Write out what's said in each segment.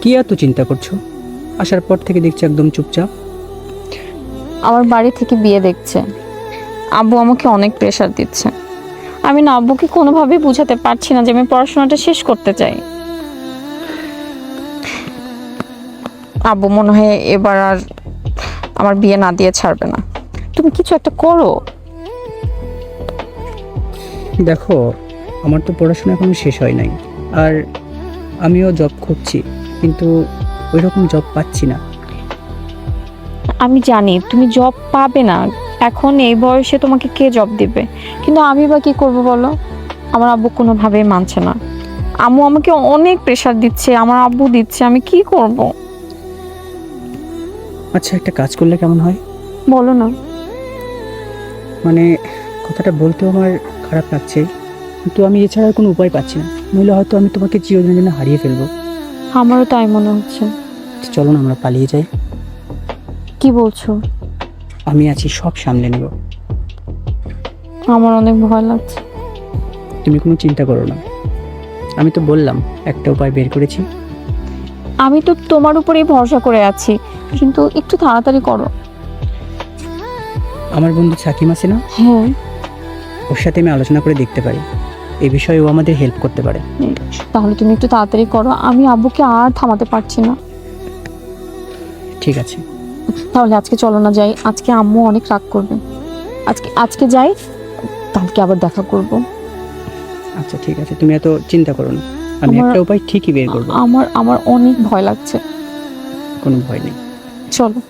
কি এত চিন্তা করছ? আসার পর থেকে দেখছি একদম চুপচাপ। আমার বাড়ি থেকে বিয়ে দেখছে। আব্বু আমাকে অনেক প্রেশার দিচ্ছে। আমি না আব্বুকে কোনোভাবেই বোঝাতে পারছি না যে আমি পড়াশোনাটা শেষ করতে চাই। আব্বু মনে হয় এবার আর আমার বিয়ে না দিয়ে ছাড়বে না। তুমি কিছু একটা করো। দেখো আমার তো পড়াশোনা এখনও শেষ হয় নাই। আর আমিও জব খুঁজছি। কিন্তু ওই রকম জব পাচ্ছি না। আমি জানি তুমি জব পাবে না। এখন এই বয়সে তোমাকে কে জব দিবে? কিন্তু আমি বা কি করব বলো? আমার আব্বু কোনোভাবেই মানছে না। আম্মু আমাকে অনেক প্রেশার দিচ্ছে আমার আব্বু দিচ্ছে আমি কি করব? আচ্ছা একটা কাজ করলে কেমন হয়? বলো না। মানে কথাটা বলতেও আমার খারাপ লাগছে। কিন্তু আমি এছাড়া কোনো উপায় পাচ্ছি না। নইলে হয়তো আমি তোমাকে চিরদিনের জন্য হারিয়ে ফেলব। আমারও তাই মনে হচ্ছে। চলো না আমরা পালিয়ে যাই। কি বলছো? আমি আছি সব সামলে নেব। আমার অনেক ভয় লাগছে। তুমি কোনো চিন্তা করো না। আমি তো বললাম একটা উপায় বের করেছি। আমি তো তোমার উপরেই ভরসা করে আছি কিন্তু একটু তাড়াতাড়ি করো। আমার বন্ধু সাকিম আছে না? হ্যাঁ। ওর সাথে আমি আলোচনা করে দেখতে পারি। এই বিষয়ে ও আমাদের হেল্প করতে পারে। তাহলে তুমি একটু তাড়াতাড়ি করো আমি আব্বুকে আর থামাতে পারছি না। ঠিক আছে। তাহলে আজকে চলো না যাই আজকে আম্মু অনেক রাগ করবে। আজকে আজকে যাই কালকে আবার দেখা করব। আচ্ছা ঠিক আছে তুমি এত চিন্তা করো না। আমি একটা উপায় ঠিকই বের করব। আমার আমার অনেক ভয় লাগছে। কোনো ভয় নেই। চলো।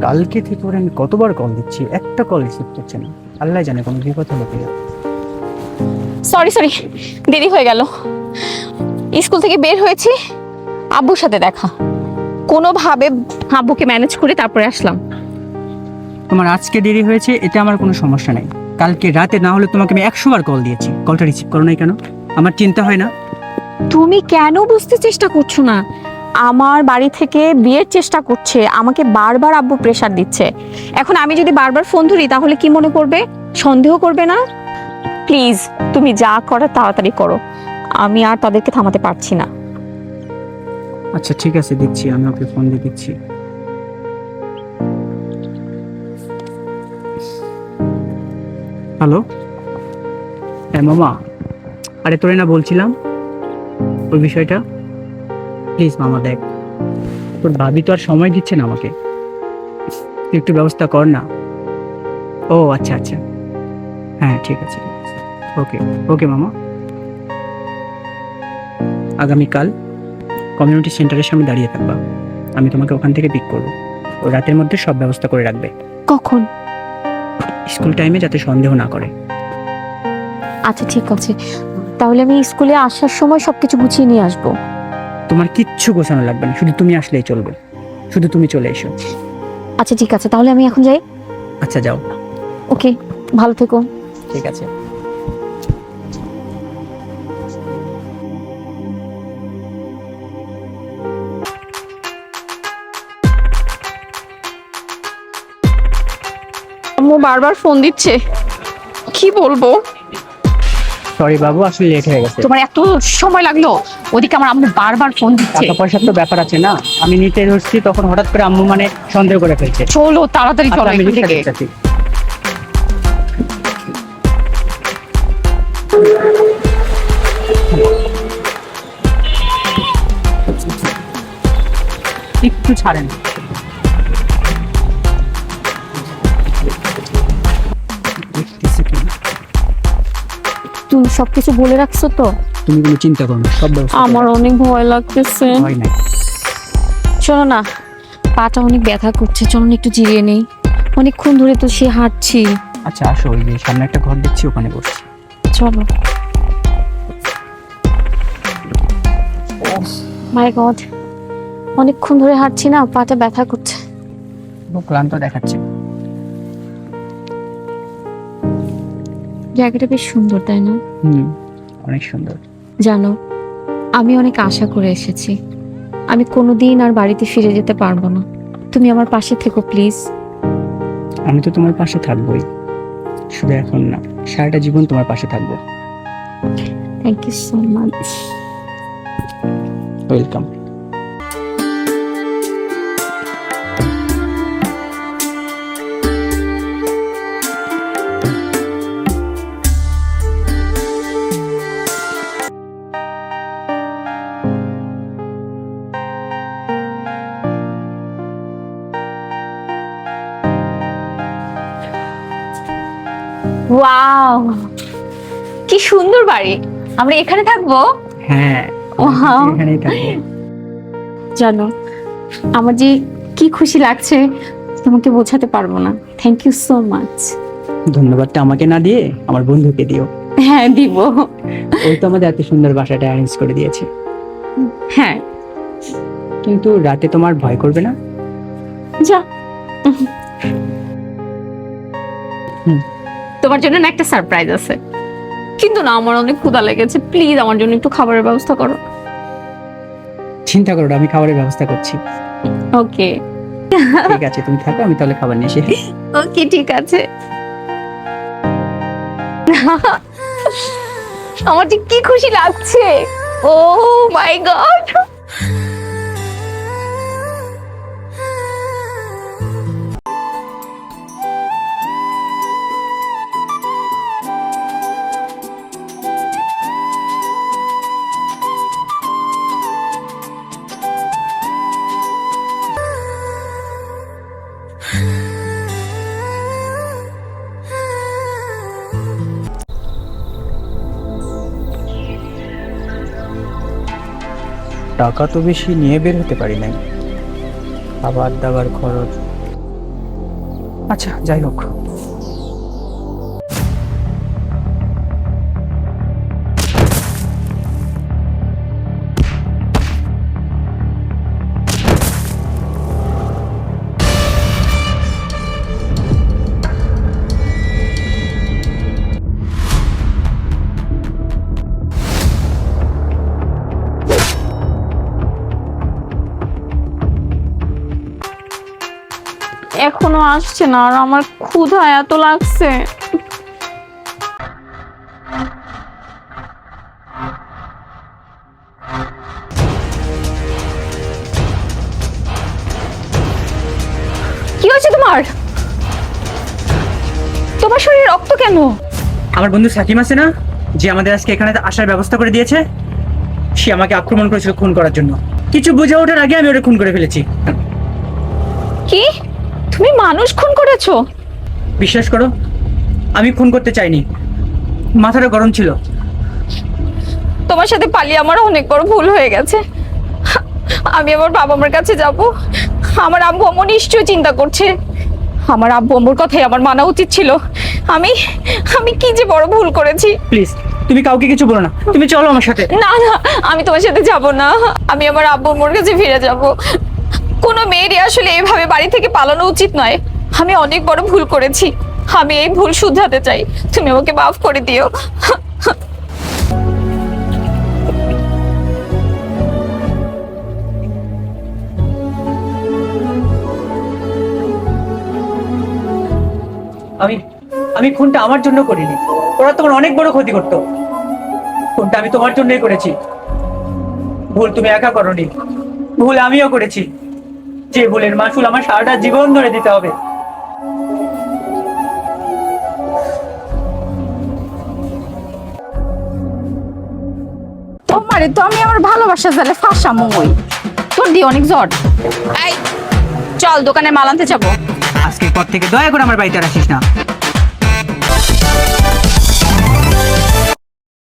কালকে থেকে ওরা আমি কতবার কল দিচ্ছি? একটা কল রিসিভ করছে না। আল্লাহ জানে কোনো বিপদ হলো কিনা। সরি সরি দেরি হয়ে গেল। স্কুল থেকে বের হয়েছি আব্বুর সাথে দেখা। কোনোভাবে আব্বুকে ম্যানেজ করে তারপরে আসলাম। তোমার আজকে দেরি হয়েছে এতে আমার কোনো সমস্যা নেই। কালকে রাতে না হলে তোমাকে আমি একশো বার কল দিয়েছি। কলটা রিসিভ করো নাই কেন? আমার চিন্তা হয় না। তুমি কেন বুঝতে চেষ্টা করছ না? আমার বাড়ি থেকে বিয়ের চেষ্টা করছে, আমাকে বারবার আব্বু প্রেশার দিচ্ছে। এখন আমি যদি বারবার ফোন ধরি, তাহলে কি মনে করবে? সন্দেহ করবে না? প্লিজ তুমি যা করার তাড়াতাড়ি করো। আমি আর তাদেরকে থামাতে পারছি না। আচ্ছা ঠিক আছে দিচ্ছি আমি ওকে ফোন দিয়ে দিচ্ছি। হ্যালো হ্যাঁ মামা। আরে, তোরে না বলছিলাম? ওই বিষয়টা। প্লিজ মামা দেখ। তোর ভাবি তো আর সময় দিচ্ছে না আমাকে। তুই একটু ব্যবস্থা কর না। ও আচ্ছা আচ্ছা। হ্যাঁ ঠিক আছে। ওকে ওকে মামা। আগামীকাল কমিউনিটি সেন্টারের সামনে দাঁড়িয়ে থাকবা। আমি তোমাকে ওখান থেকে পিক করব। ও রাতের মধ্যে সব ব্যবস্থা করে রাখবে। কখন? স্কুল টাইমে যাতে সন্দেহ না করে। আচ্ছা ঠিক আছে। তাহলে আমি স্কুলে আসার সময় সবকিছু গুছিয়ে নিয়ে আসব। তোমার কিচ্ছু গোছানো লাগবে না শুধু তুমি আসলেই চলবে। শুধু তুমি চলে এসো। আচ্ছা ঠিক আছে তাহলে আমি এখন যাই। আচ্ছা যাও। ওকে ভালো থেকো। ঠিক আছে। আম্মু বারবার ফোন দিচ্ছে। কি বলব? সরি বাবু আসলে লেট হয়ে গেছে। তোমার এত সময় লাগল? ওদিকে আমার আম্মু বারবার ফোন দিচ্ছে। টাকা পয়সার তো ব্যাপার আছে না? আমি নিতে ধরছি তখন হঠাৎ করে আম্মু মানে সন্দেহ করে ফেলছে। চলো তাড়াতাড়ি আচ্ছা, চলো আমি থেকে। দেখতেছি। একটু ছাড়েন। তুমি সবকিছু বলে রাখছো তো? তুমি কোনো চিন্তা করো না সব ব্যবস্থা আমার অনেক ভয় লাগতেছে। নাই। চলো না পাটা অনেক ব্যথা করছে চলো না একটু জিরিয়ে নেই। অনেকক্ষণ ধরে তো সে হাঁটছি। আচ্ছা আসো ওই যে সামনে একটা ঘর দেখছি ওখানে বসছি। চলো। মাই গড অনেকক্ষণ ধরে হাঁটছি না পাটা ব্যথা করছে। খুব ক্লান্ত দেখাচ্ছে। জায়গাটা বেশ সুন্দর তাই না? হুম অনেক সুন্দর। জানো আমি অনেক আশা করে এসেছি। আমি কোনোদিন আর বাড়িতে ফিরে যেতে পারব না। তুমি আমার পাশে থেকো প্লিজ। আমি তো তোমার পাশে থাকবোই। শুধু এখন না সারাটা জীবন তোমার পাশে থাকব। Thank you so much welcome wow কি সুন্দর বাড়ি। আমরা এখানে থাকব? হ্যাঁ. এখানেই থাকব। জানো আমার যে কি খুশি লাগছে তোমাকে বোঝাতে পারব না। থ্যাংক ইউ সো মাচ ধন্যবাদটা আমাকে না দিয়ে আমার বন্ধুকে দিও। হ্যাঁ দিব। ওই তো আমাদের এত সুন্দর বাসাটা অ্যারেঞ্জ করে দিয়েছে। হ্যাঁ। কিন্তু রাতে তোমার ভয় করবে না? যা। হুম। তোমার জন্য না একটা সারপ্রাইজ আছে। কিন্তু না আমার অনেক ক্ষুধা লেগেছে। প্লিজ আমার জন্য একটু খাবারের ব্যবস্থা করো। চিন্তা করো আমি খাবারের ব্যবস্থা করছি। ওকে ঠিক আছে তুমি থাকো আমি তাহলে খাবার নিয়ে এসে ওকে ঠিক আছে। আমার যে কি খুশি লাগছে। ও মাই গড টাকা তো বেশি নিয়ে বের হতে পারি নাই। খাবার দাবার খরচ। আচ্ছা যাই হোক। এখনও আসছে না আর আমার ক্ষুধা এত লাগছে। কি হয়েছে তোমার? তোমার শরীরে রক্ত কেন? আমার বন্ধু সাকিম আছে না? যে আমাদের আজকে এখানে আসার ব্যবস্থা করে দিয়েছে সে আমাকে আক্রমণ করেছিল খুন করার জন্য। কিছু বুঝে ওঠার আগে আমি ওটা খুন করে ফেলেছি। কি? তুমি মানুষ খুন করেছ? বিশ্বাস করো আমি খুন করতে চাইনি। মাথাটা গরম ছিল। তোমার সাথে পালিয়ে আমার অনেক বড় ভুল হয়ে গেছে। আমি আমার বাবা মার কাছে যাব। আমার আব্বু আম্মু নিশ্চয়ই চিন্তা করছে। আমার আব্বু আম্মুর কথাই আমার মানা উচিত ছিল। আমি আমি কি যে বড় ভুল করেছি? প্লিজ তুমি কাউকে কিছু বলো না। তুমি চলো আমার সাথে। না না আমি তোমার সাথে যাব না। আমি আমার আব্বু আম্মুর কাছে ফিরে যাব। কোনো মেয়েরই আসলে এভাবে বাড়ি থেকে পালানো উচিত নয়। আমি অনেক বড় ভুল করেছি। আমি এই ভুল শুধরাতে চাই। তুমি আমাকে মাফ করে দিও। আমি আমি খুনটা আমার জন্য করিনি। ওরা তোমার অনেক বড় ক্ষতি করতো। খুনটা আমি তোমার জন্যই করেছি। ভুল তুমি একা করনি। ভুল আমিও করেছি। যে ভুলের মাসুল আমার সারাটা জীবন ধরে দিতে হবে। তোমারে তো আমি আমার ভালোবাসা জালে ফাঁসা ওই তোর দিয়ে অনেক জ্বর। এই চল দোকানে মাল আনতে যাব। আজকের পর থেকে দয়া করে আমার বাড়িতে আর আসিস না।